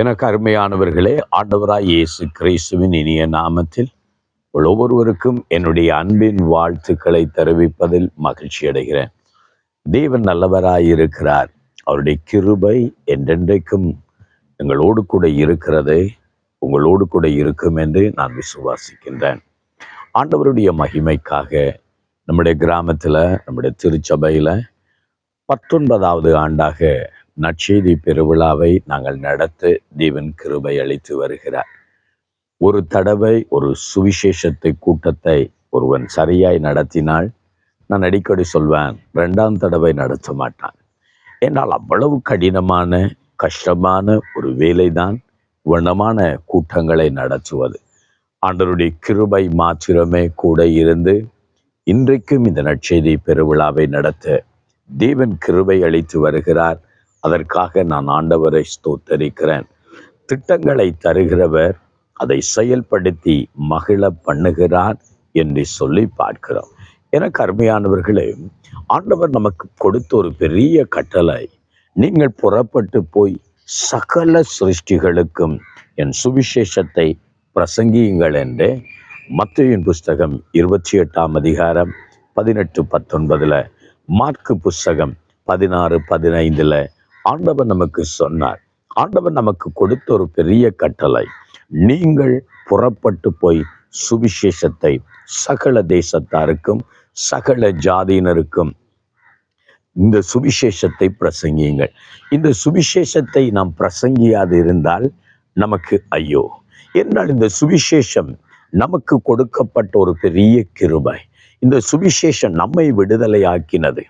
எனக்கு அருமையானவர்களே ஆண்டவராய் இயேசு கிறிஸ்துவின் இனிய நாமத்தில் ஒவ்வொருவருக்கும் என்னுடைய அன்பின் வாழ்த்துக்களை தெரிவிப்பதில் மகிழ்ச்சி அடைகிறேன். தேவன் நல்லவராய் இருக்கிறார். அவருடைய கிருபை என்றென்றைக்கும் எங்களோடு கூட இருக்கிறது உங்களோடு கூட இருக்கும் என்று நான் விசுவாசிக்கின்றேன். ஆண்டவருடைய மகிமைக்காக நம்முடைய கிராமத்தில் நம்முடைய திருச்சபையில் பத்தொன்பதாவது ஆண்டாக நற்செய்தி பெருவிழாவை நாங்கள் நடத்த தேவன் கிருபை அளித்து வருகிறார். ஒரு தடவை ஒரு சுவிசேஷத்தை கூட்டத்தை ஒருவன் சரியாய் நடத்தினால் நான் அடிக்கடி சொல்வேன் ரெண்டாம் தடவை நடத்த மாட்டான். என்றால் அவ்வளவு கடினமான கஷ்டமான ஒரு வேலைதான் வண்ணமான கூட்டங்களை நடத்துவது. ஆண்டருடைய கிருபை மாத்திரமே கூட இருந்து இன்றைக்கும் இந்த நற்செய்தி பெருவிழாவை நடத்த தேவன் கிருபை அளித்து வருகிறார். அதற்காக நான் ஆண்டவரை ஸ்தோத்தரிக்கிறேன். திட்டங்களை தருகிறவர் அதை செயல்படுத்தி மகிழ பண்ணுகிறார் என்று சொல்லி பார்க்கிறோம். என கருமையானவர்களே ஆண்டவர் நமக்கு கொடுத்த ஒரு பெரிய கட்டளை நீங்கள் புறப்பட்டு போய் சகல சிருஷ்டிகளுக்கும் என் சுவிசேஷத்தை பிரசங்கியுங்கள் என்று மத்தியின் புஸ்தகம் இருபத்தி எட்டாம் அதிகாரம் பதினெட்டு பத்தொன்பதுல மார்க்கு புஸ்தகம் பதினாறு பதினைந்துல ஆண்டவர் நமக்கு சொன்னார். ஆண்டவர் நமக்கு கொடுத்த ஒரு பெரிய கட்டளை. நீங்கள் புறப்பட்டு போய் சுவிசேஷத்தை சகல தேசத்தாருக்கும் சகல ஜாதியினருக்கும் இந்த சுவிசேஷத்தை பிரசங்கியுங்கள். இந்த சுவிசேஷத்தை நாம் பிரசங்கியாது இருந்தால் நமக்கு ஐயோ. என்றால் இந்த சுவிசேஷம் நமக்கு கொடுக்கப்பட்ட ஒரு பெரிய கிருபை. இந்த சுவிசேஷம் நம்மை விடுதலை ஆக்கினது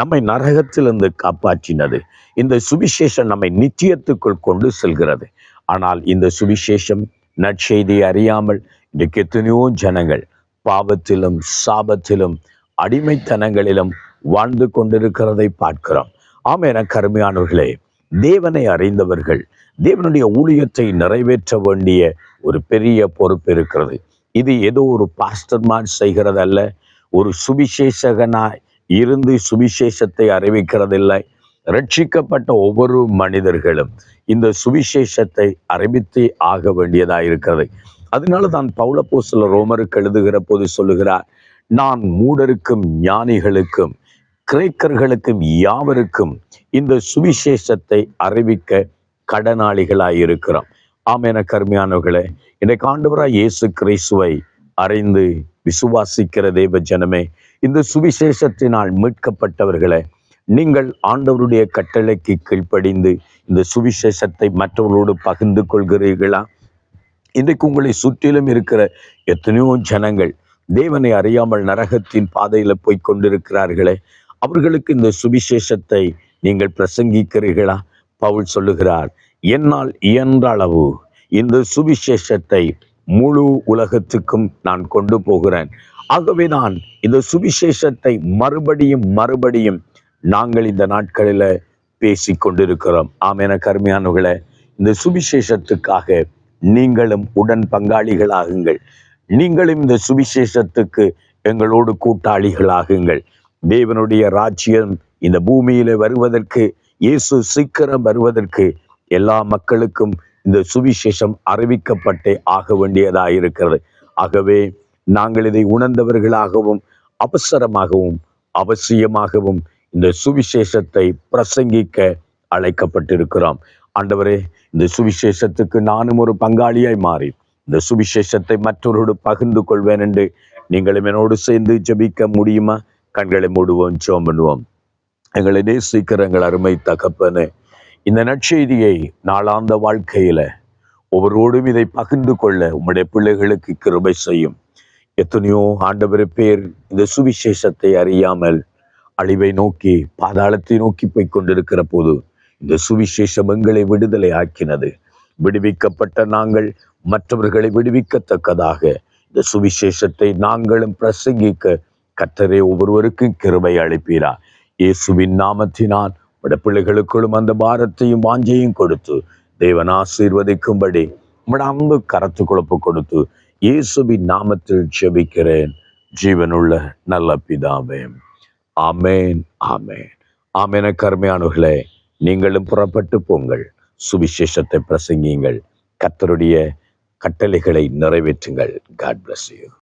நம்மை நரகத்திலிருந்து காப்பாற்றினது. இந்த சுவிசேஷம் நம்மை நிச்சயத்துக்குள் கொண்டு செல்கிறது. ஆனால் இந்த சுவிசேஷம் நற்செய்தி அறியாமல் இன்றைக்கு எத்தனையோ ஜனங்கள் பாவத்திலும் சாபத்திலும் அடிமைத்தனங்களிலும் வாழ்ந்து கொண்டிருக்கிறதை பார்க்கிறோம். ஆம் என கருமையானவர்களே தேவனை அறிந்தவர்கள் தேவனுடைய ஊழியத்தை நிறைவேற்ற வேண்டிய ஒரு பெரிய பொறுப்பு இருக்கிறது. இது ஏதோ ஒரு பாஸ்டர்மான் செய்கிறதல்ல ஒரு சுவிசேஷகனாய் இருந்து சுவிசேஷத்தை அறிவிக்கிறதில்லை. ரட்சிக்கப்பட்ட ஒவ்வொரு மனிதர்களும் இந்த சுவிசேஷத்தை அறிவித்தே ஆக வேண்டியதாக இருக்கிறது. அதனால தான் பௌலப்போசல ரோமருக்கு எழுதுகிற போது சொல்லுகிறார் நான் மூடருக்கும் ஞானிகளுக்கும் கிரேக்கர்களுக்கும் யாவருக்கும் இந்த சுவிசேஷத்தை அறிவிக்க கடனாளிகளாய் இருக்கிறோம். ஆம் என கருமையானவர்களே இந்த காண்டவராய் இயேசு கிறிஸ்துவை அறிந்து விசுவாசிக்கிற தேவ ஜனமே இந்த சுவிசேஷத்தினால் மீட்கப்பட்டவர்களை நீங்கள் ஆண்டவருடைய கட்டளைக்கு கீழ்ப்படிந்து இந்த சுவிசேஷத்தை மற்றவர்களோடு பகிர்ந்து கொள்கிறீர்களா? இன்றைக்கு உங்களை சுற்றிலும் இருக்கிற எத்தனையோ ஜனங்கள் தேவனை அறியாமல் நரகத்தின் பாதையில் போய் கொண்டிருக்கிறார்களே அவர்களுக்கு இந்த சுவிசேஷத்தை நீங்கள் பிரசங்கிக்கிறீர்களா? பவுல் சொல்லுகிறார் என்னால் இயன்ற அளவு இந்த சுவிசேஷத்தை முழு உலகத்துக்கும் நான் கொண்டு போகிறேன். ஆகவே நான் இந்த சுவிசேஷத்தை மறுபடியும் மறுபடியும் நாங்கள் இந்த நாட்களில் பேசி கொண்டிருக்கிறோம். ஆமேன கருமையானவர்களே இந்த சுவிசேஷத்துக்காக நீங்களும் உடன் பங்காளிகளாகுங்கள். நீங்களும் இந்த சுவிசேஷத்துக்கு எங்களோடு கூட்டாளிகளாகுங்கள். தேவனுடைய ராஜ்யம் இந்த பூமியில வருவதற்கு இயேசு சீக்கிரம் வருவதற்கு எல்லா மக்களுக்கும் இந்த சுவிசேஷம் அறிவிக்கப்பட்டே ஆக வேண்டியதாக இருக்கிறது. ஆகவே நாங்கள் இதை உணர்ந்தவர்களாகவும் அவசரமாகவும் அவசியமாகவும் இந்த சுவிசேஷத்தை பிரசங்கிக்க அழைக்கப்பட்டிருக்கிறோம். ஆண்டவரே இந்த சுவிசேஷத்துக்கு நானும் ஒரு பங்காளியாய் மாறி இந்த சுவிசேஷத்தை மற்றவரோடு பகிர்ந்து கொள்வேன் என்று நீங்களும் என்னோடு சேர்ந்து ஜபிக்க முடியுமா? கண்களை மூடுவோம் சோம் பண்ணுவோம். எங்களை நேசிக்கிற எங்கள் அருமை தகப்பனு இந்த நற்செய்தியை நாளாந்த வாழ்க்கையில ஒவ்வொருவரோடும் இதை பகிர்ந்து கொள்ள உம்முடைய பிள்ளைகளுக்கு கிருபை செய்யும். எத்தனையோ ஆண்டவர் பேர் இந்த சுவிசேஷத்தை அறியாமல் அழிவை நோக்கி பாதாளத்தை நோக்கி போய் கொண்டிருக்கிற போது இந்த சுவிசேஷம் எங்களை விடுதலை ஆக்கினது. விடுவிக்கப்பட்ட நாங்கள் மற்றவர்களை விடுவிக்கத்தக்கதாக இந்த சுவிசேஷத்தை நாங்களும் பிரசங்கிக்க கத்தரே ஒவ்வொருவருக்கும் கிருபை அளிப்பீரா. இயேசுவின் நாமத்தினால் உடைய பிள்ளைகளுக்குள்ளும் அந்த பாரத்தையும் வாஞ்சையும் கொடுத்து தேவன் ஆசீர்வதிக்கும்படி உங்களோட அன்பு கரத்து குழப்பு கொடுத்து இயேசுவின் நாமத்தில் ஜெபிக்கிறேன். ஜீவனுள்ள நல்ல பிதாவே. ஆமேன் ஆமேன். ஆமேன கருமையானுகளே நீங்களும் புறப்பட்டு போங்கள். சுவிசேஷத்தை பிரசங்கியுங்கள். கத்தருடைய கட்டளைகளை நிறைவேற்றுங்கள். God bless you